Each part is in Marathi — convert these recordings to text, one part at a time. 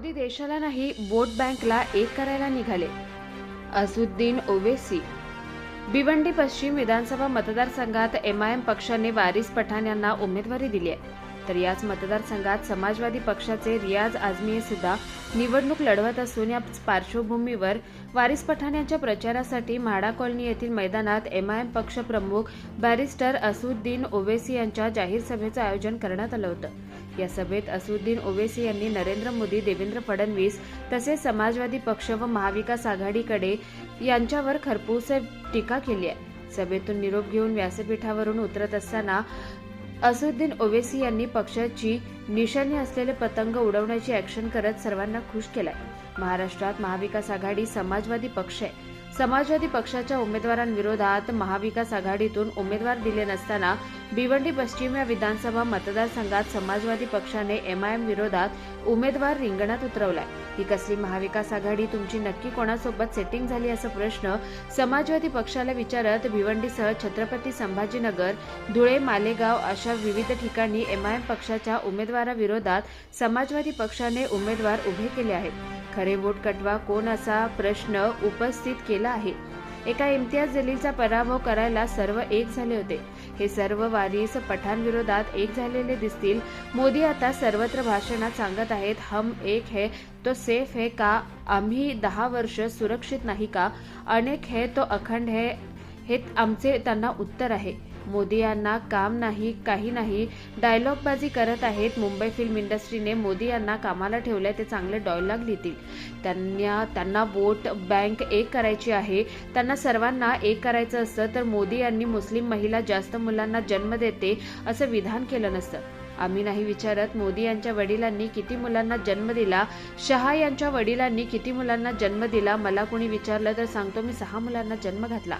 मोदी देशाला नाही वोट बँकला एक करायला निघाले. असुद्दीन ओवेसी. भिवंडी पश्चिम विधानसभा मतदारसंघात एम आय एम पक्षाने वारिस पठाण यांना उमेदवारी दिली आहे तर याच मतदारसंघात समाजवादी पक्षाचे रियाज आझमी सुद्धा निवडणूक लढवत असून या पार्श्वभूमीवर वारिस पठाण यांच्या प्रचारासाठी म्हाडा कॉलनी येथील मैदानात एम आय एम पक्ष प्रमुख बॅरिस्टर असुद्दीन ओवेसी यांच्या जाहीर सभेचं आयोजन करण्यात आलं होतं. या सभेत असुद्दीन ओवेसी यांनी नरेंद्र मोदी देवेंद्र फडणवीस तसेच समाजवादी पक्ष व महाविकास आघाडीकडे यांच्यावर खरपूस टीका केली आहे. सभेतून निरोप घेऊन व्यासपीठावरून उतरत असताना असुद्दीन ओवेसी यांनी पक्षाची निशाणी असलेले पतंग उडवण्याची ऍक्शन करत सर्वांना खुश केलाय. महाराष्ट्रात महाविकास आघाडी समाजवादी पक्ष आहे. समाजवादी पक्षाच्या उमेदवारांविरोधात महाविकास आघाडीतून उमेदवार दिले नसताना भिवंडी पश्चिम या विधानसभा मतदारसंघात समाजवादी पक्षाने एमआयएम विरोधात उमेदवार रिंगणात उतरवलाय. ही कसली महाविकास आघाडी? तुमची नक्की कोणासोबत सेटिंग झाली असा प्रश्न समाजवादी पक्षाला विचारत भिवंडीसह छत्रपती संभाजीनगर धुळे मालेगाव अशा विविध ठिकाणी एमआयएम पक्षाच्या उमेदवाराविरोधात समाजवादी पक्षाने उमेदवार उभे केले आहेत. खरे वोट कटवा कोण असा प्रश्न उपस्थित केला आहे? एका इम्तियाज जलीलचा पराभव करायला सर्व एक झाले होते. हे सर्व वारीस पठाण विरोधात एक झालेले दिसतील. मोदी आता सर्वत्र भाषणात सांगत आहेत हम एक है तो सेफ है का? आम्ही दहा वर्ष सुरक्षित नाही का? अनेक है तो अखंड है हे आमचे त्यांना उत्तर आहे. मोदी यांना काम नाही काही नाही. डायलॉगबाजी करत आहेत. मुंबई फिल्म इंडस्ट्रीने मोदी यांना कामाला ठेवलंय. ते चांगले डायलॉग लिहितील. त्यांना त्यांना वोट बँक एक करायची आहे. त्यांना सर्वांना एक करायचं असतं तर मोदी यांनी मुस्लिम महिला जास्त मुलांना जन्म देते असं विधान केलं नसतं. आम्ही नाही विचारत मोदी यांच्या वडिलांनी किती मुलांना जन्म दिला. शहा यांच्या वडिलांनी किती मुलांना जन्म दिला. मला कोणी विचारलं तर सांगतो मी सहा मुलांना जन्म घातला.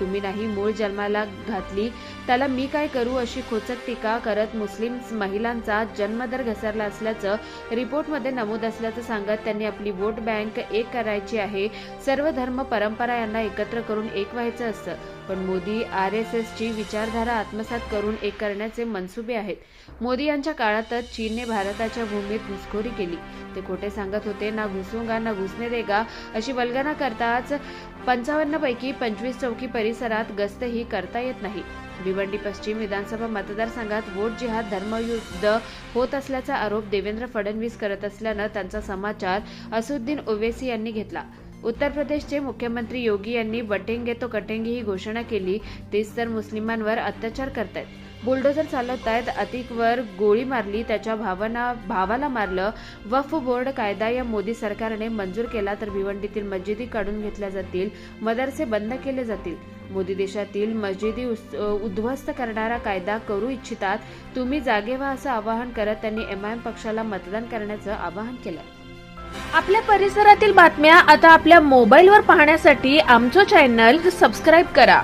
तुम्ही नाही मूळ जन्माला घातली. त्याला मी काय करू अशी खोचक टीका करत मुस्लिम महिलांचा जन्मदर घसरला असल्याचं रिपोर्टमध्ये नमूद असल्याचं सांगत त्यांनी आपली वोट बँक एक करायची आहे. सर्व धर्म परंपरा यांना एकत्र करून एक व्हायचं असतं. पण मोदी आर एस एसची विचारधारा आत्मसात करून एक करण्याचे मनसुबे आहेत. मोदी यांच्या काळातच चीनने भारताच्या भूमीत घुसखोरी केली. ते खोटे सांगत होते ना घुसूंगा ना घुसणे देगा. अशी वल्गना करताच पंचावन्न पैकी पंचवीस चौकी परिसरात गस्तही करता येत नाही. भिवंडी पश्चिम विधानसभा मतदारसंघात वोट जिहाद धर्मयुद्ध होत असल्याचा आरोप देवेंद्र फडणवीस करत असल्यानं त्यांचा समाचार असुद्दीन ओवेसी यांनी घेतला. उत्तर प्रदेशचे मुख्यमंत्री योगी यांनी बटेंगे तो कटेंगे ही घोषणा केली तेच तर मुस्लिमांवर अत्याचार करतायत. बुलडोझर चालवतायत अतिकवर गोळी मारली त्याच्या भावना भावाला मारलं वफ बोर्ड कायदा या मोदी सरकारने मंजूर केला तर भिवंडीतील मस्जिदी काढून घेतल्या जातील मदरसे बंद केले जातील. मोदी देशातील मस्जिदी उद्ध्वस्त करणारा कायदा करू इच्छितात. तुम्ही जागे व्हा असं आवाहन करत त्यांनी एमआयएम पक्षाला मतदान करण्याचं आवाहन केलं. आपल्या परिसरातील बातम्या आता आपल्या मोबाईलवर पाहण्यासाठी आमचं चॅनल सबस्क्राईब करा.